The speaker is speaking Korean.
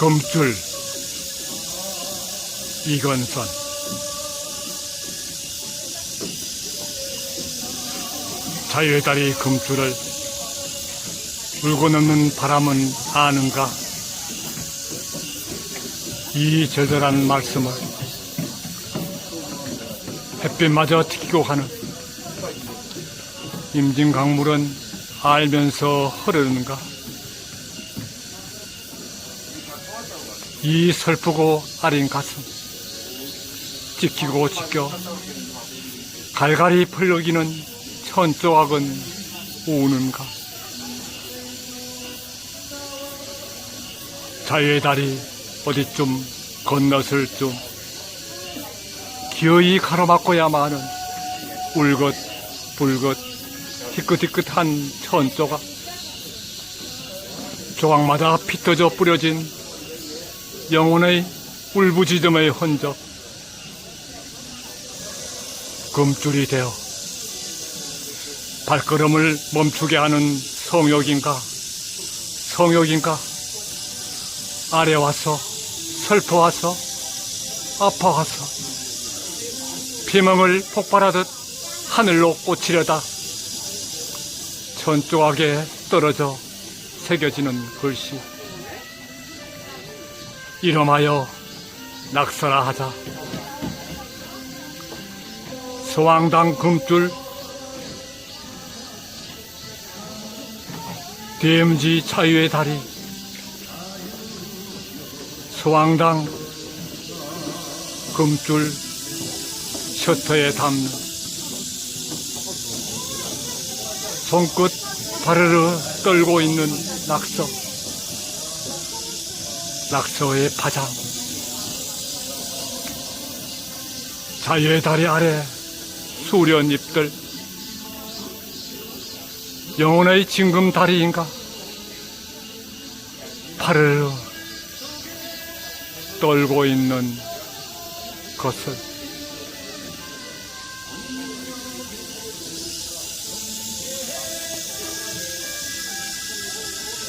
금줄 이건선. 자유의 다리 금줄을 울고 넘는 바람은 아는가? 이 절절한 말씀을 햇빛마저 튀기고 가는 임진강물은 알면서 흐르는가 이 슬프고 아린 가슴. 지키고 지켜 갈갈이 풀려기는 천조각은 우는가? 자유의 달이 어디쯤 건넜을 쯤 기어이 가로막고야마는 울긋 불긋 희끗희끗한 천조각 조각마다 피터져 뿌려진 영혼의 울부짖음의 흔적. 금줄이 되어 발걸음을 멈추게 하는 성욕인가? 성욕인가? 아래 와서 슬퍼 와서 아파 와서 비명을 폭발하듯 하늘로 꽂히려다 천조각에 떨어져 새겨지는 글씨 이름하여 낙서라 하자. 소왕당 금줄 DMZ 자유의 다리 소왕당 금줄 셔터에 담는 손끝 바르르 떨고 있는 낙서 낙서의 파장 자유의 다리 아래 수련 잎들. 영혼의 징금 다리인가? 파르르 떨고 있는 것을